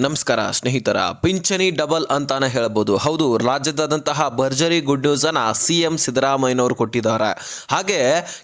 ನಮಸ್ಕಾರ, ಸ್ನೇಹಿತರ ಪಿಂಚಣಿ ಡಬಲ್ ಅಂತಾನೆ ಹೇಳ್ಬೋದು. ಹೌದು, ರಾಜ್ಯದಾದಂತಹ ಭರ್ಜರಿ ಗುಡ್ ನ್ಯೂಸ್ ಅನ್ನ ಸಿ ಎಂ ಸಿದ್ದರಾಮಯ್ಯನವರು ಕೊಟ್ಟಿದ್ದಾರೆ. ಹಾಗೆ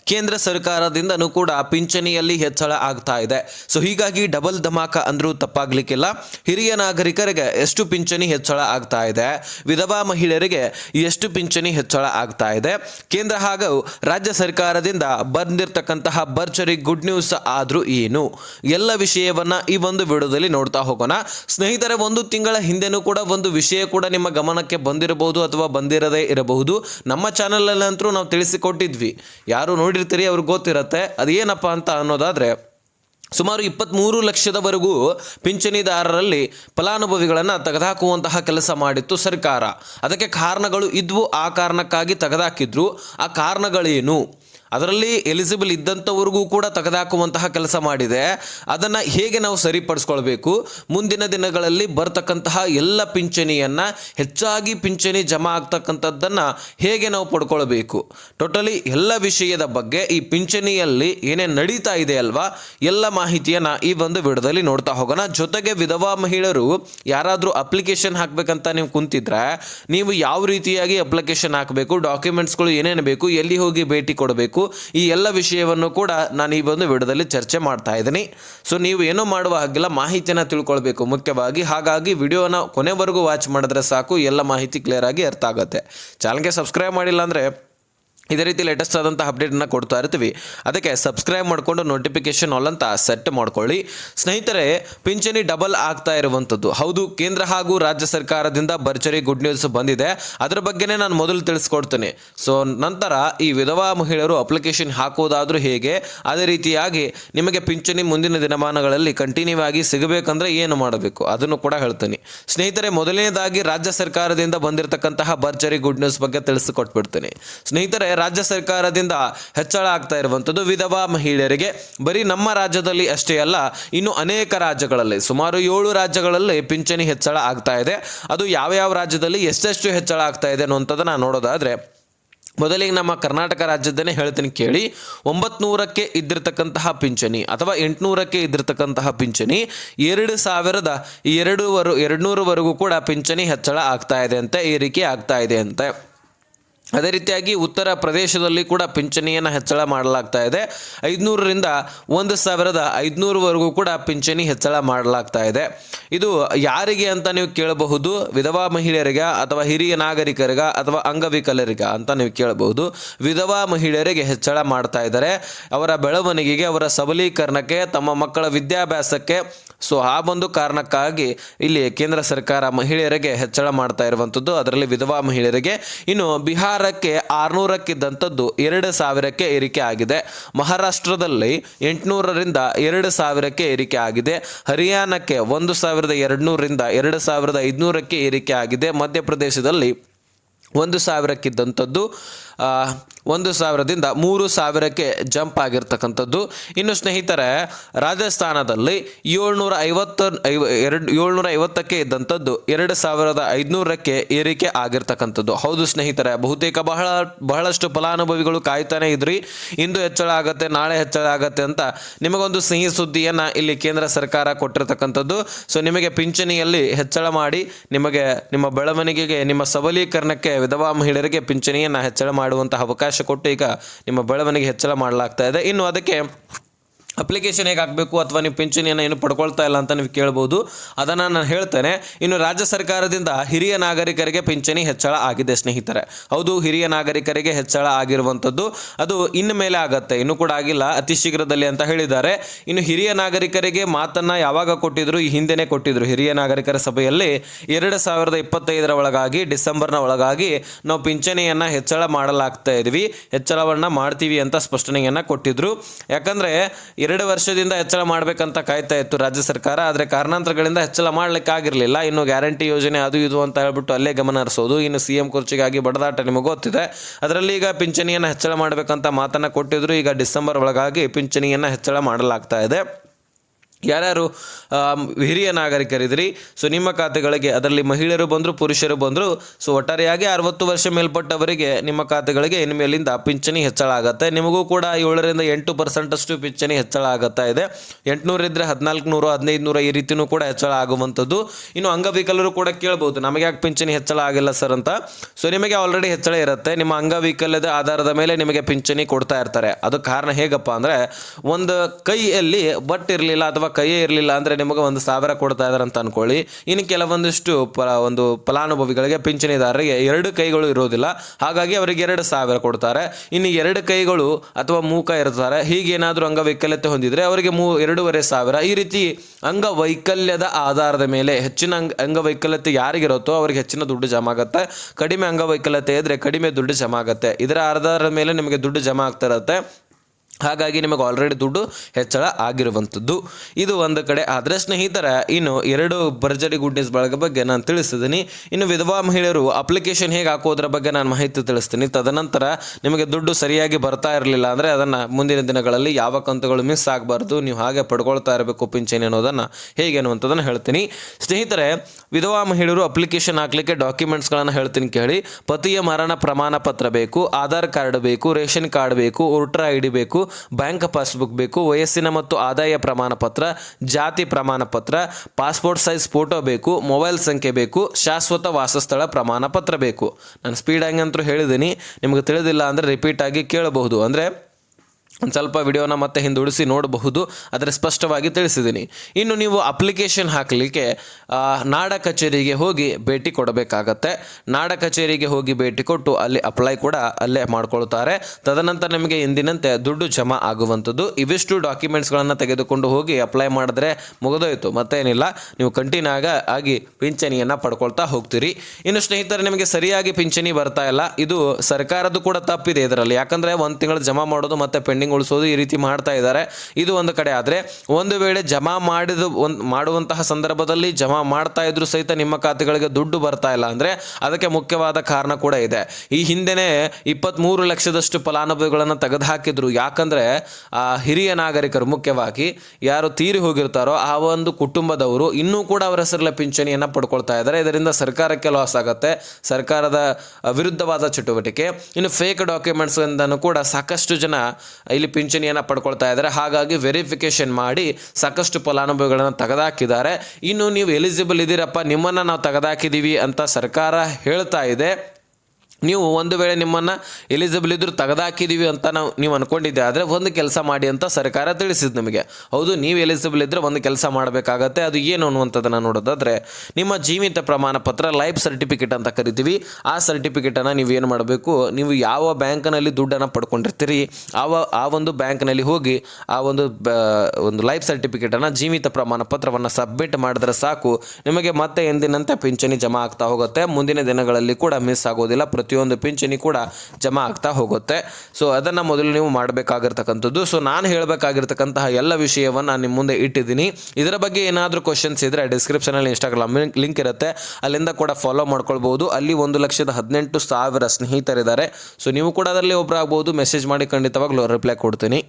ಕೇಂದ್ರ ಸರ್ಕಾರದಿಂದನೂ ಕೂಡ ಪಿಂಚಣಿಯಲ್ಲಿ ಹೆಚ್ಚಳ ಆಗ್ತಾ ಇದೆ. ಸೊ, ಹೀಗಾಗಿ ಡಬಲ್ ಧಮಾಕ ಅಂದ್ರೂ ತಪ್ಪಾಗ್ಲಿಕ್ಕಿಲ್ಲ. ಹಿರಿಯ ನಾಗರಿಕರಿಗೆ ಎಷ್ಟು ಪಿಂಚಣಿ ಹೆಚ್ಚಳ ಆಗ್ತಾ ಇದೆ? ವಿಧವಾ ಮಹಿಳೆಯರಿಗೆ ಎಷ್ಟು ಪಿಂಚಣಿ ಹೆಚ್ಚಳ ಆಗ್ತಾ ಇದೆ? ಕೇಂದ್ರ ಹಾಗೂ ರಾಜ್ಯ ಸರ್ಕಾರದಿಂದ ಬಂದಿರತಕ್ಕಂತಹ ಭರ್ಜರಿ ಗುಡ್ ನ್ಯೂಸ್ ಆದ್ರೂ ಏನು? ಎಲ್ಲ ವಿಷಯವನ್ನ ಈ ಒಂದು ವಿಡಿಯೋದಲ್ಲಿ ನೋಡ್ತಾ ಹೋಗೋಣ. ಸ್ನೇಹಿತರೆ, ಒಂದು ತಿಂಗಳ ಹಿಂದೆನೂ ಕೂಡ ಒಂದು ವಿಷಯ ಕೂಡ ನಿಮ್ಮ ಗಮನಕ್ಕೆ ಬಂದಿರಬಹುದು ಅಥವಾ ಬಂದಿರದೇ ಇರಬಹುದು. ನಮ್ಮ ಚಾನಲಲ್ಲಂತರೂ ನಾವು ತಿಳಿಸಿಕೊಟ್ಟಿದ್ವಿ. ಯಾರು ನೋಡಿರ್ತೀರಿ ಅವ್ರಿಗೆ ಗೊತ್ತಿರತ್ತೆ. ಅದೇನಪ್ಪ ಅಂತ ಅನ್ನೋದಾದ್ರೆ, ಸುಮಾರು ಇಪ್ಪತ್ತ್ಮೂರು ಲಕ್ಷದವರೆಗೂ ಪಿಂಚಣಿದಾರರಲ್ಲಿ ಫಲಾನುಭವಿಗಳನ್ನು ತೆಗೆದುಹಾಕುವಂತಹ ಕೆಲಸ ಮಾಡಿತ್ತು ಸರ್ಕಾರ. ಅದಕ್ಕೆ ಕಾರಣಗಳು ಇದ್ವು. ಆ ಕಾರಣಕ್ಕಾಗಿ ತೆಗೆದುಹಾಕಿದ್ರು. ಆ ಕಾರಣಗಳೇನು? ಅದರಲ್ಲಿ ಎಲಿಜಿಬಲ್ ಇದ್ದಂಥವ್ರಿಗೂ ಕೂಡ ತೆಗೆದಾಕುವಂತಹ ಕೆಲಸ ಮಾಡಿದೆ. ಅದನ್ನು ಹೇಗೆ ನಾವು ಸರಿಪಡಿಸ್ಕೊಳ್ಬೇಕು? ಮುಂದಿನ ದಿನಗಳಲ್ಲಿ ಬರ್ತಕ್ಕಂತಹ ಎಲ್ಲ ಪಿಂಚಣಿಯನ್ನು ಹೆಚ್ಚಾಗಿ ಪಿಂಚಣಿ ಜಮಾ ಆಗ್ತಕ್ಕಂಥದ್ದನ್ನು ಹೇಗೆ ನಾವು ಪಡ್ಕೊಳ್ಬೇಕು? ಟೋಟಲಿ ಎಲ್ಲ ವಿಷಯದ ಬಗ್ಗೆ ಈ ಪಿಂಚಣಿಯಲ್ಲಿ ಏನೇನು ನಡೀತಾ ಇದೆ ಅಲ್ವಾ? ಎಲ್ಲ ಮಾಹಿತಿಯನ್ನು ಈ ಒಂದು ವಿಡದಲ್ಲಿ ನೋಡ್ತಾ ಹೋಗೋಣ. ಜೊತೆಗೆ ವಿಧವಾ ಮಹಿಳೆಯರು ಯಾರಾದರೂ ಅಪ್ಲಿಕೇಶನ್ ಹಾಕಬೇಕಂತ ನೀವು ಕುಂತಿದ್ರೆ ನೀವು ಯಾವ ರೀತಿಯಾಗಿ ಅಪ್ಲಿಕೇಶನ್ ಹಾಕಬೇಕು? ಡಾಕ್ಯುಮೆಂಟ್ಸ್ಗಳು ಏನೇನು ಬೇಕು? ಎಲ್ಲಿ ಹೋಗಿ ಭೇಟಿ ಕೊಡಬೇಕು? ಈ ಎಲ್ಲ ವಿಷಯವನ್ನು ಕೂಡ ನಾನು ಈ ಒಂದು ವಿಡಿಯೋದಲ್ಲಿ ಚರ್ಚೆ ಮಾಡ್ತಾ ಇದ್ದೀನಿ. ಸೊ ನೀವು ಏನೂ ಮಾಡುವ ಹಾಗಿಲ್ಲ ಮಾಹಿತಿಯನ್ನು ತಿಳ್ಕೊಳ್ಬೇಕು ಮುಖ್ಯವಾಗಿ. ಹಾಗಾಗಿ ವಿಡಿಯೋನ ಕೊನೆವರೆಗೂ ವಾಚ್ ಮಾಡಿದ್ರೆ ಸಾಕು, ಎಲ್ಲ ಮಾಹಿತಿ ಕ್ಲಿಯರ್ ಆಗಿ ಅರ್ಥ ಆಗುತ್ತೆ. ಚಾನಲ್ಗೆ ಸಬ್ಸ್ಕ್ರೈಬ್ ಮಾಡಿಲ್ಲ ಅಂದರೆ ಇದೇ ರೀತಿ ಲೇಟೆಸ್ಟ್ ಆದಂಥ ಅಪ್ಡೇಟನ್ನ ಕೊಡ್ತಾ ಇರ್ತೀವಿ. ಅದಕ್ಕೆ ಸಬ್ಸ್ಕ್ರೈಬ್ ಮಾಡಿಕೊಂಡು ನೋಟಿಫಿಕೇಶನ್ ಆಲ್ ಅಂತ ಸೆಟ್ ಮಾಡ್ಕೊಳ್ಳಿ. ಸ್ನೇಹಿತರೆ, ಪಿಂಚಣಿ ಡಬಲ್ ಆಗ್ತಾ ಇರುವಂಥದ್ದು. ಹೌದು, ಕೇಂದ್ರ ಹಾಗೂ ರಾಜ್ಯ ಸರ್ಕಾರದಿಂದ ಭರ್ಜರಿ ಗುಡ್ ನ್ಯೂಸ್ ಬಂದಿದೆ. ಅದರ ಬಗ್ಗೆನೇ ನಾನು ಮೊದಲು ತಿಳಿಸ್ಕೊಡ್ತೇನೆ. ಸೊ ನಂತರ ಈ ವಿಧವಾ ಮಹಿಳೆಯರು ಅಪ್ಲಿಕೇಶನ್ ಹಾಕುವುದಾದರೂ ಹೇಗೆ? ಅದೇ ರೀತಿಯಾಗಿ ನಿಮಗೆ ಪಿಂಚಣಿ ಮುಂದಿನ ದಿನಮಾನಗಳಲ್ಲಿ ಕಂಟಿನ್ಯೂ ಆಗಿ ಸಿಗಬೇಕಂದ್ರೆ ಏನು ಮಾಡಬೇಕು? ಅದನ್ನು ಕೂಡ ಹೇಳ್ತೀನಿ. ಸ್ನೇಹಿತರೆ, ಮೊದಲನೇದಾಗಿ ರಾಜ್ಯ ಸರ್ಕಾರದಿಂದ ಬಂದಿರತಕ್ಕಂತಹ ಭರ್ಜರಿ ಗುಡ್ ನ್ಯೂಸ್ ಬಗ್ಗೆ ತಿಳಿಸಿಕೊಟ್ಬಿಡ್ತೀನಿ. ಸ್ನೇಹಿತರೆ ರಾಜ್ಯ ಸರ್ಕಾರದಿಂದ ಹೆಚ್ಚಳ ಆಗ್ತಾ ಇರುವಂಥದ್ದು ವಿಧವಾ ಮಹಿಳೆಯರಿಗೆ. ಬರೀ ನಮ್ಮ ರಾಜ್ಯದಲ್ಲಿ ಅಷ್ಟೇ ಅಲ್ಲ, ಇನ್ನು ಅನೇಕ ರಾಜ್ಯಗಳಲ್ಲಿ, ಸುಮಾರು ಏಳು ರಾಜ್ಯಗಳಲ್ಲಿ ಪಿಂಚಣಿ ಹೆಚ್ಚಳ ಆಗ್ತಾ ಇದೆ. ಅದು ಯಾವ ಯಾವ ರಾಜ್ಯದಲ್ಲಿ ಎಷ್ಟೆಷ್ಟು ಹೆಚ್ಚಳ ಆಗ್ತಾ ಇದೆ ಅನ್ನುವಂಥದ್ದನ್ನು ನೋಡೋದಾದರೆ, ಮೊದಲಿಗೆ ನಮ್ಮ ಕರ್ನಾಟಕ ರಾಜ್ಯದನ್ನೇ ಹೇಳ್ತೀನಿ ಕೇಳಿ. ಒಂಬತ್ನೂರಕ್ಕೆ ಇದ್ದಿರತಕ್ಕಂತಹ ಪಿಂಚಣಿ ಅಥವಾ ಎಂಟುನೂರಕ್ಕೆ ಇದ್ದಿರತಕ್ಕಂತಹ ಪಿಂಚಣಿ, ಎರಡು ಸಾವಿರದ ಎರಡೂವರೆ ಎರಡುನೂರವರೆಗೂ ಕೂಡ ಪಿಂಚಣಿ ಹೆಚ್ಚಳ ಆಗ್ತಾ ಇದೆ ಅಂತೆ ಏರಿಕೆ ಆಗ್ತಾ ಇದೆ ಅಂತೆ. ಅದೇ ರೀತಿಯಾಗಿ ಉತ್ತರ ಪ್ರದೇಶದಲ್ಲಿ ಕೂಡ ಪಿಂಚಣಿಯನ್ನು ಹೆಚ್ಚಳ ಮಾಡಲಾಗ್ತಾ ಇದೆ. ಐದುನೂರರಿಂದ ಒಂದು ಸಾವಿರದ ಐದುನೂರವರೆಗೂ ಕೂಡ ಪಿಂಚಣಿ ಹೆಚ್ಚಳ ಮಾಡಲಾಗ್ತಾ ಇದೆ. ಇದು ಯಾರಿಗೆ ಅಂತ ನೀವು ಕೇಳಬಹುದು? ವಿಧವಾ ಮಹಿಳೆಯರಿಗೆ ಅಥವಾ ಹಿರಿಯ ನಾಗರಿಕರಿಗ ಅಥವಾ ಅಂಗವಿಕಲರಿಗ ಅಂತ ನೀವು ಕೇಳಬಹುದು. ವಿಧವಾ ಮಹಿಳೆಯರಿಗೆ ಹೆಚ್ಚಳ ಮಾಡ್ತಾ ಇದ್ದಾರೆ. ಅವರ ಬೆಳವಣಿಗೆಗೆ, ಅವರ ಸಬಲೀಕರಣಕ್ಕೆ, ತಮ್ಮ ಮಕ್ಕಳ ವಿದ್ಯಾಭ್ಯಾಸಕ್ಕೆ ಸೊ ಆ ಒಂದು ಕಾರಣಕ್ಕಾಗಿ ಇಲ್ಲಿ ಕೇಂದ್ರ ಸರ್ಕಾರ ಮಹಿಳೆಯರಿಗೆ ಹೆಚ್ಚಳ ಮಾಡ್ತಾ ಇರುವಂಥದ್ದು ಅದರಲ್ಲಿ ವಿಧವಾ ಮಹಿಳೆಯರಿಗೆ ಇನ್ನು ಬಿಹಾರಕ್ಕೆ ಆರುನೂರಕ್ಕಿದ್ದಂಥದ್ದು ಎರಡು ಸಾವಿರಕ್ಕೆ ಏರಿಕೆ ಆಗಿದೆ. ಮಹಾರಾಷ್ಟ್ರದಲ್ಲಿ ಎಂಟುನೂರರಿಂದ ಎರಡು ಸಾವಿರಕ್ಕೆ ಏರಿಕೆ ಆಗಿದೆ. ಹರಿಯಾಣಕ್ಕೆ ಒಂದು ಸಾವಿರದ ಎರಡುನೂರರಿಂದ ಎರಡು ಸಾವಿರದ ಐದುನೂರಕ್ಕೆ ಏರಿಕೆ ಆಗಿದೆ. ಮಧ್ಯಪ್ರದೇಶದಲ್ಲಿ ಒಂದು ಸಾವಿರಕ್ಕಿದ್ದಂಥದ್ದು ಒಂದು ಸಾವಿರದಿಂದ ಮೂರು ಸಾವಿರಕ್ಕೆ ಜಂಪ್ ಆಗಿರ್ತಕ್ಕಂಥದ್ದು. ಇನ್ನು ಸ್ನೇಹಿತರೆ, ರಾಜಸ್ಥಾನದಲ್ಲಿ ಏಳ್ನೂರ ಐವತ್ತ, ಐವ, ಎರಡು, ಏಳ್ನೂರ ಐವತ್ತಕ್ಕೆ ಇದ್ದಂಥದ್ದು ಎರಡು ಸಾವಿರದ ಐದುನೂರಕ್ಕೆ ಏರಿಕೆ ಆಗಿರ್ತಕ್ಕಂಥದ್ದು. ಹೌದು ಸ್ನೇಹಿತರೆ, ಬಹುತೇಕ ಬಹಳ, ಬಹಳಷ್ಟು ಫಲಾನುಭವಿಗಳು ಕಾಯ್ತಾನೆ ಇದ್ರಿ. ಇಂದು ಹೆಚ್ಚಳ ಆಗತ್ತೆ, ನಾಳೆ ಹೆಚ್ಚಳ ಆಗತ್ತೆ ಅಂತ ನಿಮಗೊಂದು ಸಿಹಿ ಸುದ್ದಿಯನ್ನು ಇಲ್ಲಿ ಕೇಂದ್ರ ಸರ್ಕಾರ ಕೊಟ್ಟಿರ್ತಕ್ಕಂಥದ್ದು. ಸೊ ನಿಮಗೆ ಪಿಂಚಣಿಯಲ್ಲಿ ಹೆಚ್ಚಳ ಮಾಡಿ, ನಿಮಗೆ ನಿಮ್ಮ ಬೆಳವಣಿಗೆಗೆ, ನಿಮ್ಮ ಸಬಲೀಕರಣಕ್ಕೆ, ವಿಧವಾ ಮಹಿಳೆಯರಿಗೆ ಪಿಂಚಣಿಯನ್ನು ಹೆಚ್ಚಳ ಮಾಡುವಂತಹ ಅವಕಾಶ ಕೊಟ್ಟು ಈಗ ನಿಮ್ಮ ಬೆಳವಣಿಗೆ ಹೆಚ್ಚಳ ಮಾಡಲಾಗ್ತಾ ಇದೆ. ಇನ್ನು ಅದಕ್ಕೆ ಅಪ್ಲಿಕೇಶನ್ ಹೇಗೆ ಹಾಕಬೇಕು ಅಥವಾ ನೀವು ಪಿಂಚಣಿಯನ್ನು ಏನು ಪಡ್ಕೊಳ್ತಾ ಇಲ್ಲ ಅಂತ ನೀವು ಕೇಳ್ಬೋದು. ಅದನ್ನು ನಾನು ಹೇಳ್ತೇನೆ. ಇನ್ನು ರಾಜ್ಯ ಸರ್ಕಾರದಿಂದ ಹಿರಿಯ ನಾಗರಿಕರಿಗೆ ಪಿಂಚಣಿ ಹೆಚ್ಚಳ ಆಗಿದೆ, ಸ್ನೇಹಿತರೆ. ಹೌದು, ಹಿರಿಯ ನಾಗರಿಕರಿಗೆ ಹೆಚ್ಚಳ ಆಗಿರುವಂಥದ್ದು. ಅದು ಇನ್ನು ಮೇಲೆ ಆಗತ್ತೆ, ಇನ್ನೂ ಕೂಡ ಆಗಿಲ್ಲ, ಅತಿ ಶೀಘ್ರದಲ್ಲಿ ಅಂತ ಹೇಳಿದ್ದಾರೆ. ಇನ್ನು ಹಿರಿಯ ನಾಗರಿಕರಿಗೆ ಮಾತನ್ನು ಯಾವಾಗ ಕೊಟ್ಟಿದ್ರು? ಈ ಹಿಂದೆ ಕೊಟ್ಟಿದ್ರು. ಹಿರಿಯ ನಾಗರಿಕರ ಸಭೆಯಲ್ಲಿ ಎರಡು ಸಾವಿರದ ಇಪ್ಪತ್ತೈದರ ಒಳಗಾಗಿ, ಡಿಸೆಂಬರ್ನ ಒಳಗಾಗಿ ನಾವು ಪಿಂಚಣಿಯನ್ನು ಹೆಚ್ಚಳ ಮಾಡಲಾಗ್ತಾ ಇದ್ವಿ. ಹೆಚ್ಚಳವನ್ನು ಮಾಡ್ತೀವಿ ಅಂತ ಸ್ಪಷ್ಟನೆಯನ್ನು ಕೊಟ್ಟಿದ್ರು. ಯಾಕಂದರೆ ಎರಡು ವರ್ಷದಿಂದ ಹೆಚ್ಚಳ ಮಾಡಬೇಕಂತ ಕಾಯ್ತಾ ಇತ್ತು ರಾಜ್ಯ ಸರ್ಕಾರ, ಆದರೆ ಕಾರಣಾಂತರಗಳಿಂದ ಹೆಚ್ಚಳ ಮಾಡಲಿಕ್ಕೆ ಆಗಿರಲಿಲ್ಲ ಇನ್ನು ಗ್ಯಾರಂಟಿ ಯೋಜನೆ ಅದು ಇದು ಅಂತ ಹೇಳ್ಬಿಟ್ಟು ಅಲ್ಲೇ ಗಮನ ಹರಿಸೋದು. ಇನ್ನು ಸಿ ಎಂ ಕುರ್ಚಿಗಾಗಿ ಬಡದಾಟ ನಿಮಗೆ ಗೊತ್ತಿದೆ. ಅದರಲ್ಲಿ ಈಗ ಪಿಂಚಣಿಯನ್ನು ಹೆಚ್ಚಳ ಮಾಡಬೇಕಂತ ಮಾತನ್ನು ಕೊಟ್ಟಿದ್ರು. ಈಗ ಡಿಸೆಂಬರ್ ಒಳಗಾಗಿ ಪಿಂಚಣಿಯನ್ನು ಹೆಚ್ಚಳ ಮಾಡಲಾಗ್ತಾ ಇದೆ. ಯಾರ್ಯಾರು ಹಿರಿಯ ನಾಗರಿಕರಿದ್ರಿ, ಸೊ ನಿಮ್ಮ ಖಾತೆಗಳಿಗೆ ಅದರಲ್ಲಿ ಮಹಿಳೆಯರು ಬಂದರು, ಪುರುಷರು ಬಂದರು, ಸೊ ಒಟ್ಟಾರೆಯಾಗಿ ಅರವತ್ತು ವರ್ಷ ಮೇಲ್ಪಟ್ಟವರಿಗೆ ನಿಮ್ಮ ಖಾತೆಗಳಿಗೆ ಇನ್ಮೇಲಿಂದ ಪಿಂಚಣಿ ಹೆಚ್ಚಳ ಆಗುತ್ತೆ. ನಿಮಗೂ ಕೂಡ ಏಳರಿಂದ ಎಂಟು ಪರ್ಸೆಂಟಷ್ಟು ಪಿಂಚಣಿ ಹೆಚ್ಚಳ ಆಗುತ್ತಾ ಇದೆ. ಎಂಟುನೂರು ಇದ್ದರೆ ಹದಿನಾಲ್ಕು ನೂರು ಹದಿನೈದು ನೂರು ಈ ರೀತಿಯೂ ಕೂಡ ಹೆಚ್ಚಳ ಆಗುವಂಥದ್ದು. ಇನ್ನು ಅಂಗವಿಕಲರು ಕೂಡ ಕೇಳ್ಬೋದು, ನಮಗೆ ಯಾಕೆ ಪಿಂಚಣಿ ಹೆಚ್ಚಳ ಆಗಿಲ್ಲ ಸರ್ ಅಂತ. ಸೊ ನಿಮಗೆ ಆಲ್ರೆಡಿ ಹೆಚ್ಚಳ ಇರುತ್ತೆ. ನಿಮ್ಮ ಅಂಗವಿಕಲದ ಆಧಾರದ ಮೇಲೆ ನಿಮಗೆ ಪಿಂಚಣಿ ಕೊಡ್ತಾ ಇರ್ತಾರೆ. ಅದು ಕಾರಣ ಹೇಗಪ್ಪ ಅಂದರೆ, ಒಂದು ಕೈಯಲ್ಲಿ ಬಟ್ ಇರಲಿಲ್ಲ ಅಥವಾ ಕೈಯೇ ಇರಲಿಲ್ಲ ಅಂದರೆ ನಿಮಗೆ ಒಂದು ಸಾವಿರ ಕೊಡ್ತಾ ಇದ್ದಾರೆ ಅಂತ ಅನ್ಕೊಳ್ಳಿ. ಇನ್ನು ಕೆಲವೊಂದಿಷ್ಟು ಪ, ಒಂದು ಫಲಾನುಭವಿಗಳಿಗೆ ಪಿಂಚಣಿದಾರರಿಗೆ ಎರಡು ಕೈಗಳು ಇರೋದಿಲ್ಲ. ಹಾಗಾಗಿ ಅವರಿಗೆ ಎರಡು ಸಾವಿರ ಕೊಡ್ತಾರೆ. ಇನ್ನು ಎರಡು ಕೈಗಳು ಅಥವಾ ಮೂಕ ಇರ್ತಾರೆ. ಹೀಗೇನಾದರೂ ಅಂಗವೈಕಲ್ಯತೆ ಹೊಂದಿದರೆ ಅವರಿಗೆ ಮೂ, ಎರಡೂವರೆ ಸಾವಿರ ಈ ರೀತಿ ಅಂಗವೈಕಲ್ಯದ ಆಧಾರದ ಮೇಲೆ ಹೆಚ್ಚಿನ ಅಂಗ, ಅಂಗವೈಕಲ್ಯತೆ ಯಾರಿಗಿರುತ್ತೋ ಅವ್ರಿಗೆ ಹೆಚ್ಚಿನ ದುಡ್ಡು ಜಮಾ ಆಗುತ್ತೆ ಕಡಿಮೆ ಅಂಗವೈಕಲ್ಯತೆ ಇದ್ದರೆ ಕಡಿಮೆ ದುಡ್ಡು ಜಮಾ ಆಗುತ್ತೆ ಇದರ ಆಧಾರದ ಮೇಲೆ ನಿಮಗೆ ದುಡ್ಡು ಜಮಾ ಆಗ್ತಾ ಇರುತ್ತೆ. ಹಾಗಾಗಿ ನಿಮಗೆ ಆಲ್ರೆಡಿ ದುಡ್ಡು ಹೆಚ್ಚಳ ಆಗಿರುವಂಥದ್ದು. ಇದು ಒಂದು ಕಡೆ. ಆದರೆ ಸ್ನೇಹಿತರ, ಇನ್ನು ಎರಡು ಭರ್ಜರಿ ಗುಡ್ ನ್ಯೂಸ್ ಬಳಗ ಬಗ್ಗೆ ನಾನು ತಿಳಿಸಿದ್ದೀನಿ ಇನ್ನು ವಿಧವಾ ಮಹಿಳೆಯರು ಅಪ್ಲಿಕೇಶನ್ ಹೇಗೆ ಹಾಕೋದ್ರ ಬಗ್ಗೆ ನಾನು ಮಾಹಿತಿ ತಿಳಿಸ್ತೀನಿ. ತದನಂತರ ನಿಮಗೆ ದುಡ್ಡು ಸರಿಯಾಗಿ ಬರ್ತಾ ಇರಲಿಲ್ಲ ಅಂದರೆ ಅದನ್ನು ಮುಂದಿನ ದಿನಗಳಲ್ಲಿ ಯಾವ ಕಂತುಗಳು ಮಿಸ್ ಆಗಬಾರ್ದು, ನೀವು ಹಾಗೆ ಪಡ್ಕೊಳ್ತಾ ಇರಬೇಕು ಪಿಂಚಣಿ ಅನ್ನೋದನ್ನು ಹೇಗೆ ಅನ್ನುವಂಥದ್ದನ್ನು ಹೇಳ್ತೀನಿ. ಸ್ನೇಹಿತರೆ, ವಿಧವಾ ಮಹಿಳೆಯರು ಅಪ್ಲಿಕೇಶನ್ ಹಾಕಲಿಕ್ಕೆ ಡಾಕ್ಯುಮೆಂಟ್ಸ್ಗಳನ್ನು ಹೇಳ್ತೀನಿ ಕೇಳಿ. ಪತಿಯ ಮರಣ ಪ್ರಮಾಣ ಪತ್ರ ಬೇಕು, ಆಧಾರ್ ಕಾರ್ಡ್ ಬೇಕು, ರೇಷನ್ ಕಾರ್ಡ್ ಬೇಕು, ವೋಟರ್ ಐ ಡಿ ಬೇಕು ಬ್ಯಾಂಕ್ ಪಾಸ್ಬುಕ್ ಬೇಕು, ವಯಸ್ಸಿನ ಮತ್ತು ಆದಾಯ ಪ್ರಮಾಣ ಪತ್ರ, ಜಾತಿ ಪ್ರಮಾಣ ಪತ್ರ, ಪಾಸ್ಪೋರ್ಟ್ ಸೈಜ್ ಫೋಟೋ ಬೇಕು, ಮೊಬೈಲ್ ಸಂಖ್ಯೆ ಬೇಕು, ಶಾಶ್ವತ ವಾಸಸ್ಥಳ ಪ್ರಮಾಣ ಪತ್ರ ಬೇಕು. ನಾನು ಸ್ಪೀಡ್ ಅಂತೂ ಹೇಳಿದ್ದೀನಿ, ನಿಮಗೆ ತಿಳಿದಿಲ್ಲ ಅಂದರೆ ರಿಪೀಟ್ ಆಗಿ ಕೇಳಬಹುದು. ಅಂದರೆ ಒಂದು ಸ್ವಲ್ಪ ವಿಡಿಯೋನ ಮತ್ತೆ ಹಿಂದುಳಿಸಿ ನೋಡಬಹುದು ಅದರ ಸ್ಪಷ್ಟವಾಗಿ ತಿಳಿಸಿದ್ದೀನಿ. ಇನ್ನು ನೀವು ಅಪ್ಲಿಕೇಶನ್ ಹಾಕಲಿಕ್ಕೆ ನಾಡ ಕಚೇರಿಗೆ ಹೋಗಿ ಭೇಟಿ ಕೊಡಬೇಕಾಗತ್ತೆ. ನಾಡ ಕಚೇರಿಗೆ ಹೋಗಿ ಭೇಟಿ ಕೊಟ್ಟು ಅಲ್ಲಿ ಅಪ್ಲೈ ಕೂಡ ಅಲ್ಲೇ ಮಾಡ್ಕೊಳ್ತಾರೆ. ತದನಂತರ ನಿಮಗೆ ಎಂದಿನಂತೆ ದುಡ್ಡು ಜಮಾ ಆಗುವಂಥದ್ದು. ಇವಿಷ್ಟು ಡಾಕ್ಯುಮೆಂಟ್ಸ್ಗಳನ್ನು ತೆಗೆದುಕೊಂಡು ಹೋಗಿ ಅಪ್ಲೈ ಮಾಡಿದ್ರೆ ಮುಗಿದೋಯ್ತು. ಮತ್ತೇನಿಲ್ಲ, ನೀವು ಕಂಟಿನ್ಯೂ ಆಗ, ಆಗಿ ಪಿಂಚಣಿಯನ್ನು ಪಡ್ಕೊಳ್ತಾ ಹೋಗ್ತೀರಿ. ಇನ್ನು ಸ್ನೇಹಿತರೆ, ನಿಮಗೆ ಸರಿಯಾಗಿ ಪಿಂಚಣಿ ಬರ್ತಾ ಇಲ್ಲ. ಇದು ಸರ್ಕಾರದ್ದು ಕೂಡ ತಪ್ಪಿದೆ ಇದರಲ್ಲಿ. ಯಾಕಂದರೆ ಒಂದು ತಿಂಗಳು ಜಮಾ ಮಾಡೋದು ಮತ್ತು ಪೆಂಡಿಂಗ್ ಉಳಿಸೋದು ಈ ರೀತಿ ಮಾಡ್ತಾ ಇದ್ದಾರೆ. ಇದು ಒಂದು ಕಡೆ ಆದರೆ ಒಂದು ವೇಳೆ ಜಮಾ ಮಾಡಿದ ಒಂದು ಮಾಡುವಂತಹ ಸಂದರ್ಭದಲ್ಲಿ ಜಮಾ ಮಾಡ್ತಾ ಇದ್ರು ಸಹಿತ ನಿಮ್ಮ ಖಾತೆಗಳಿಗೆ ದುಡ್ಡು ಬರ್ತಾ ಇಲ್ಲ ಅಂದರೆ ಅದಕ್ಕೆ ಮುಖ್ಯವಾದ ಕಾರಣ ಕೂಡ ಇದೆ. ಈ ಹಿಂದೆನೇ ಇಪ್ಪತ್ತ್ಮೂರು ಲಕ್ಷದಷ್ಟು ಫಲಾನುಭವಿಗಳನ್ನು ತೆಗೆದುಹಾಕಿದ್ರು. ಯಾಕಂದರೆ ಆ ಹಿರಿಯ ನಾಗರಿಕರು ಮುಖ್ಯವಾಗಿ ಯಾರು ತೀರಿ ಹೋಗಿರ್ತಾರೋ ಆ ಒಂದು ಕುಟುಂಬದವರು ಇನ್ನೂ ಕೂಡ ಅವರ ಹೆಸರಲ್ಲ ಪಿಂಚಣಿಯನ್ನು ಪಡ್ಕೊಳ್ತಾ ಇದ್ದಾರೆ. ಇದರಿಂದ ಸರ್ಕಾರಕ್ಕೆ ಲಾಸ್ ಆಗುತ್ತೆ. ಸರ್ಕಾರದ ವಿರುದ್ಧವಾದ ಚಟುವಟಿಕೆ. ಇನ್ನು ಫೇಕ್ ಡಾಕ್ಯುಮೆಂಟ್ಸ್ ಕೂಡ ಸಾಕಷ್ಟು ಜನ ಇಲ್ಲಿ ಪಿಂಚಣಿಯನ್ನು ಪಡ್ಕೊಳ್ತಾ ಇದ್ದಾರೆ. ಹಾಗಾಗಿ ವೆರಿಫಿಕೇಶನ್ ಮಾಡಿ ಸಾಕಷ್ಟು ಫಲಾನುಭವಿಗಳನ್ನು ತೆಗೆದಾಕಿದ್ದಾರೆ. ಇನ್ನು ನೀವು ಎಲಿಜಿಬಲ್ ಇದ್ದೀರಪ್ಪ, ನಿಮ್ಮನ್ನು ನಾವು ತೆಗೆದಾಕಿದ್ದೀವಿ ಅಂತ ಸರ್ಕಾರ ಹೇಳ್ತಾ ಇದೆ. ನೀವು ಒಂದು ವೇಳೆ ನಿಮ್ಮನ್ನು ಎಲಿಜಿಬಲ್ ಇದ್ದರೂ ತೆಗೆದಾಕಿದ್ದೀವಿ ಅಂತ ನಾವು ನೀವು ಅಂದ್ಕೊಂಡಿದ್ದೆ ಆದರೆ ಒಂದು ಕೆಲಸ ಮಾಡಿ ಅಂತ ಸರ್ಕಾರ ತಿಳಿಸಿದ್ದು ನಿಮಗೆ. ಹೌದು, ನೀವು ಎಲಿಜಿಬಲ್ ಇದ್ದರೆ ಒಂದು ಕೆಲಸ ಮಾಡಬೇಕಾಗತ್ತೆ, ಅದು ಏನು ಅನ್ನುವಂಥದ್ದನ್ನು ನೋಡೋದಾದರೆ, ನಿಮ್ಮ ಜೀವಿತ ಪ್ರಮಾಣ ಪತ್ರ ಲೈಫ್ ಸರ್ಟಿಫಿಕೇಟ್ ಅಂತ ಕರಿತೀವಿ. ಆ ಸರ್ಟಿಫಿಕೇಟನ್ನು ನೀವು ಏನು ಮಾಡಬೇಕು, ನೀವು ಯಾವ ಬ್ಯಾಂಕ್ನಲ್ಲಿ ದುಡ್ಡನ್ನು ಪಡ್ಕೊಂಡಿರ್ತೀರಿ, ಆವ ಆ ಒಂದು ಬ್ಯಾಂಕ್ನಲ್ಲಿ ಹೋಗಿ ಆ ಒಂದು ಒಂದು ಲೈಫ್ ಸರ್ಟಿಫಿಕೇಟನ್ನು ಜೀವಿತ ಪ್ರಮಾಣ ಪತ್ರವನ್ನು ಸಬ್ಮಿಟ್ ಮಾಡಿದ್ರೆ ಸಾಕು. ನಿಮಗೆ ಮತ್ತೆ ಎಂದಿನಂತೆ ಪಿಂಚಣಿ ಜಮಾ ಆಗ್ತಾ ಹೋಗುತ್ತೆ. ಮುಂದಿನ ದಿನಗಳಲ್ಲಿ ಕೂಡ ಮಿಸ್ ಆಗೋದಿಲ್ಲ. ಪ್ರತಿಯೊಂದು ಪಿಂಚಣಿ ಕೂಡ ಜಮಾ ಆಗ್ತಾ ಹೋಗುತ್ತೆ. ಸೊ ಅದನ್ನು ಮೊದಲು ನೀವು ಮಾಡಬೇಕಾಗಿರ್ತಕ್ಕಂಥದ್ದು. ಸೊ ನಾನು ಹೇಳಬೇಕಾಗಿರ್ತಕ್ಕಂತಹ ಎಲ್ಲ ವಿಷಯವನ್ನು ನಾನು ನಿಮ್ಮ ಮುಂದೆ ಇಟ್ಟಿದ್ದೀನಿ. ಇದರ ಬಗ್ಗೆ ಏನಾದರೂ ಕ್ವಶನ್ಸ್ ಇದ್ದರೆ ಡಿಸ್ಕ್ರಿಪ್ಷನಲ್ಲಿ ಇನ್ಸ್ಟಾಗ್ರಾಮ್ ಲಿಂಕ್ ಇರುತ್ತೆ. ಅಲ್ಲಿಂದ ಕೂಡ ಫಾಲೋ ಮಾಡ್ಕೊಳ್ಬೋದು. ಅಲ್ಲಿ ಒಂದು ಲಕ್ಷದ ಹದಿನೆಂಟು ಸಾವಿರ ಸ್ನೇಹಿತರಿದ್ದಾರೆ. ಸೊ ನೀವು ಕೂಡ ಅದರಲ್ಲಿ ಒಬ್ಬರಾಗ್ಬೋದು ಮೆಸೇಜ್ ಮಾಡಿ ಖಂಡಿತವಾಗ್ಲೂ ರಿಪ್ಲೈ ಕೊಡ್ತೀನಿ.